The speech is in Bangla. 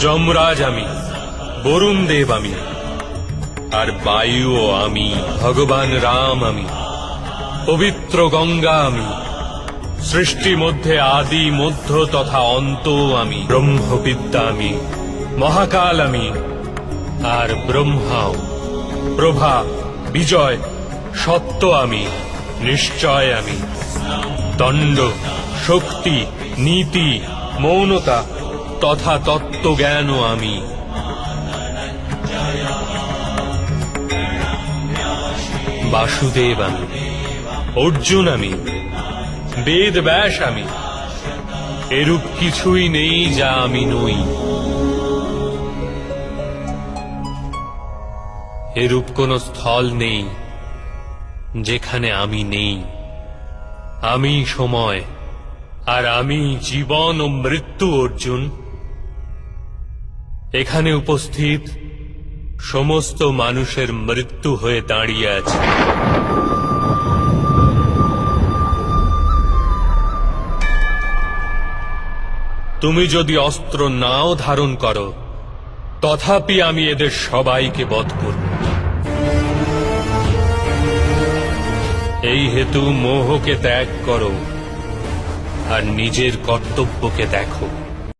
যমরাজ আমি, বরুণ দেব আমি, আর বায়ুও আমি, ভগবান রাম আমি, পবিত্র গঙ্গা আমি, সৃষ্টি মধ্যে আদি মধ্য তথা অন্ত আমি, ব্রহ্মবিদ্যা আমি, মহাকাল আমি, আর ব্রহ্মাও, প্রভা, বিজয়, সত্য আমি, নিশ্চয় আমি, দণ্ড, শক্তি, নীতি, মৌনতা তথা তত্ত্বজ্ঞানও আমি। বাসুদেব আমি, অর্জুন আমি, বেদ ব্যাস আমি, এরূপ কিছুই নেই যা আমি নই। এরূপ কোন স্থল নেই যেখানে আমি নেই। আমি সময় আর আমি জীবন ও মৃত্যু, অর্জুন। এখানে উপস্থিত সমস্ত মানুষের মৃত্যু হয়ে দাঁড়িয়ে আছে। তুমি যদি অস্ত্র নাও ধারণ করো, তথাপি আমি এদের সবাইকে বধ করব। এই হেতু মোহকে ত্যাগ করো আর নিজের কর্তব্যকে দেখো।